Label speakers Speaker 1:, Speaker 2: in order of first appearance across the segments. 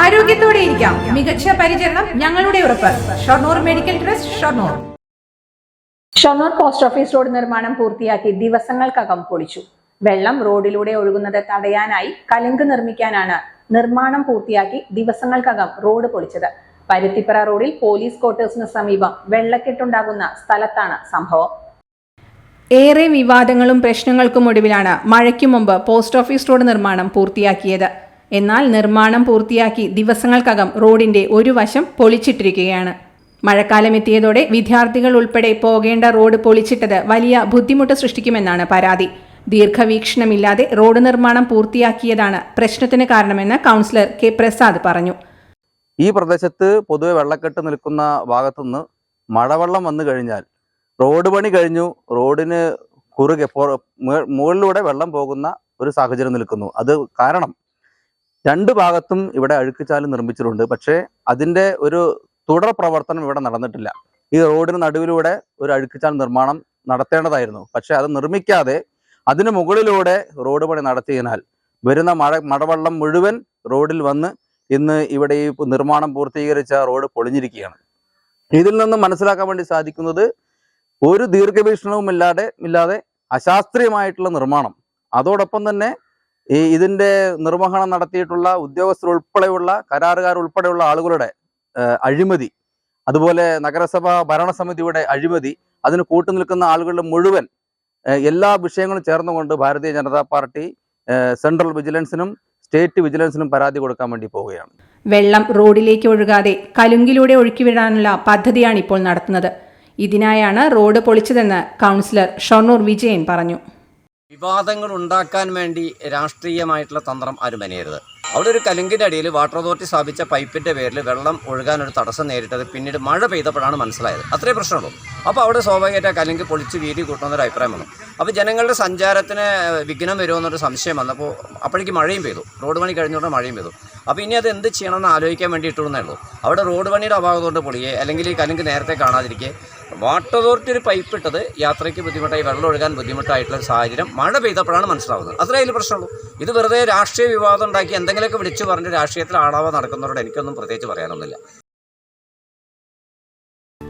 Speaker 1: ആരോഗ്യത്തോടെ ഇരിക്കാം. മികച്ച പരിചരണം ഞങ്ങളുടെ ഉറപ്പ്. Shoranur medical trust Shoranur.
Speaker 2: Shoranur post office road നിർമ്മാണം പൂർത്തിയാക്കി ദിവസങ്ങൾക്കകം പൊളിച്ചു. വെള്ളം റോഡിലൂടെ ഒഴുകുന്നത് തടയാനായി കലുങ്ക് നിർമ്മിക്കാനാണ് നിർമ്മാണം പൂർത്തിയാക്കി ദിവസങ്ങൾക്കകം റോഡ് പൊളിച്ചത്. പരുത്തിപ്പറ റോഡിൽ പോലീസ് ക്വാർട്ടേഴ്സിന് സമീപം വെള്ളക്കെട്ടുണ്ടാകുന്ന സ്ഥലത്താണ് സംഭവം.
Speaker 1: ഏറെ വിവാദങ്ങളും പ്രശ്നങ്ങൾക്കും ഒടുവിലാണ് മഴയ്ക്കു മുമ്പ് പോസ്റ്റ് ഓഫീസ് റോഡ് നിർമ്മാണം പൂർത്തിയാക്കിയത്. എന്നാൽ നിർമ്മാണം പൂർത്തിയാക്കി ദിവസങ്ങൾക്കകം റോഡിന്റെ ഒരു വശം പൊളിച്ചിട്ടിരിക്കുകയാണ്. മഴക്കാലം എത്തിയതോടെ വിദ്യാർത്ഥികൾ ഉൾപ്പെടെ പോകേണ്ട റോഡ് പൊളിച്ചിട്ടത് വലിയ ബുദ്ധിമുട്ട് സൃഷ്ടിക്കുമെന്നാണ് പരാതി. ദീർഘവീക്ഷണമില്ലാതെ റോഡ് നിർമ്മാണം പൂർത്തിയാക്കിയതാണ് പ്രശ്നത്തിന് കാരണമെന്ന് കൗൺസിലർ കെ പ്രസാദ് പറഞ്ഞു.
Speaker 3: ഈ പ്രദേശത്ത് പൊതുവെ വെള്ളക്കെട്ട് നിൽക്കുന്ന ഭാഗത്തുനിന്ന് മഴവെള്ളം വന്നു കഴിഞ്ഞാൽ റോഡ് പണി കഴിഞ്ഞു റോഡിന് കുറുകെ മുകളിലൂടെ വെള്ളം പോകുന്ന ഒരു സാഹചര്യം നിൽക്കുന്നു. അത് കാരണം രണ്ട് ഭാഗത്തും ഇവിടെ അഴുക്കുചാൽ നിർമ്മിച്ചിട്ടുണ്ട്. പക്ഷേ അതിന്റെ ഒരു തുടർ പ്രവർത്തനം ഇവിടെ നടന്നിട്ടില്ല. ഈ റോഡിന് നടുവിലൂടെ ഒരു അഴുക്കുചാൽ നിർമ്മാണം നടത്തേണ്ടതായിരുന്നു. പക്ഷേ അത് നിർമ്മിക്കാതെ അതിന് മുകളിലൂടെ റോഡ് പണി നടത്തിയതിനാൽ വരുന്ന മഴ മഴവെള്ളം മുഴുവൻ റോഡിൽ വന്ന് ഇന്ന് ഇവിടെ ഈ നിർമ്മാണം പൂർത്തീകരിച്ച റോഡ് പൊളിഞ്ഞിരിക്കുകയാണ്. ഇതിൽ നിന്നും മനസ്സിലാക്കാൻ വേണ്ടി സാധിക്കുന്നത് ഒരു ദീർഘവീക്ഷണവും ഇല്ലാതെ ഇല്ലാതെ അശാസ്ത്രീയമായിട്ടുള്ള നിർമ്മാണം. അതോടൊപ്പം തന്നെ ഈ ഇതിന്റെ നിർവഹണം നടത്തിയിട്ടുള്ള ഉദ്യോഗസ്ഥർ ഉൾപ്പെടെയുള്ള കരാറുകാർ ഉൾപ്പെടെയുള്ള ആളുകളുടെ അഴിമതി അതുപോലെ നഗരസഭ ഭരണസമിതിയുടെ അഴിമതി അതിന് കൂട്ടുനിൽക്കുന്ന ആളുകളുടെ മുഴുവൻ എല്ലാ വിഷയങ്ങളും ചേർന്നുകൊണ്ട് ഭാരതീയ ജനതാ പാർട്ടി സെൻട്രൽ വിജിലൻസിനും സ്റ്റേറ്റ് വിജിലൻസിനും പരാതി കൊടുക്കാൻ വേണ്ടി പോവുകയാണ്.
Speaker 1: വെള്ളം റോഡിലേക്ക് ഒഴുകാതെ കലുങ്കിലൂടെ ഒഴുക്കിവിടാനുള്ള പദ്ധതിയാണ് ഇപ്പോൾ നടത്തുന്നത്. ഇതിനായാണ് റോഡ് പൊളിച്ചതെന്ന് കൗൺസിലർ ഷൊർണൂർ വിജയൻ പറഞ്ഞു.
Speaker 4: വിവാദങ്ങൾ ഉണ്ടാക്കാൻ വേണ്ടി രാഷ്ട്രീയമായിട്ടുള്ള തന്ത്രം ആരും അനിയരുത്. അവിടെ ഒരു കലുങ്കിന്റെ അടിയിൽ വാട്ടർ അതോറിറ്റി സ്ഥാപിച്ച പൈപ്പിന്റെ പേരിൽ വെള്ളം ഒഴുകാൻ ഒരു തടസ്സം നേരിട്ടത് പിന്നീട് മഴ പെയ്തപ്പോഴാണ് മനസ്സിലായത്. അത്രേ പ്രശ്നമുള്ളൂ. അപ്പോൾ അവിടെ സ്വാഭാവികമായിട്ട് ആ കലുങ്ക് പൊളിച്ച് വീതി കൂട്ടണമെന്നൊരു അഭിപ്രായം വന്നു. അപ്പോൾ ജനങ്ങളുടെ സഞ്ചാരത്തിന് വിഘ്നം വരുമെന്നൊരു സംശയം വന്നപ്പോൾ അപ്പോഴേക്ക് മഴയും പെയ്തു. റോഡ് പണി കഴിഞ്ഞുകൊണ്ട് മഴയും പെയ്തു. അപ്പോൾ ഇനി അത് എന്ത് ചെയ്യണമെന്ന് ആലോചിക്കാൻ വേണ്ടി ഇട്ടുള്ളൂ അവിടെ റോഡ് പണിയുടെ അഭാവം കൊണ്ട് പൊളിയെ അല്ലെങ്കിൽ ഈ കലുങ്ക് നേരത്തെ കാണാതിരിക്കെ. വാട്ടർ അതോറിറ്റി ഒരു പൈപ്പ് ഇട്ടത് യാത്രയ്ക്ക് ബുദ്ധിമുട്ടായി വെള്ളം ഒഴുകാൻ ബുദ്ധിമുട്ടായിട്ടുള്ള സാഹചര്യം മഴ പെയ്തപ്പോഴാണ് മനസ്സിലാവുന്നത്. അത്രേ അതിൽ പ്രശ്നമുള്ളൂ. ഇത് വെറുതെ രാഷ്ട്രീയ വിവാദം ഉണ്ടാക്കി എന്തെങ്കിലുമൊക്കെ വിളിച്ചു പറഞ്ഞ് രാഷ്ട്രീയത്തിൽ ആളാവ നടക്കുന്നവരോട് എനിക്കൊന്നും പ്രത്യേകിച്ച് പറയാനൊന്നുമില്ല.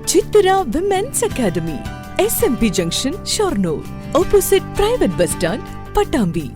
Speaker 5: Chithara women's academy S M P junction Shoranur opposite private bus stand Pattambi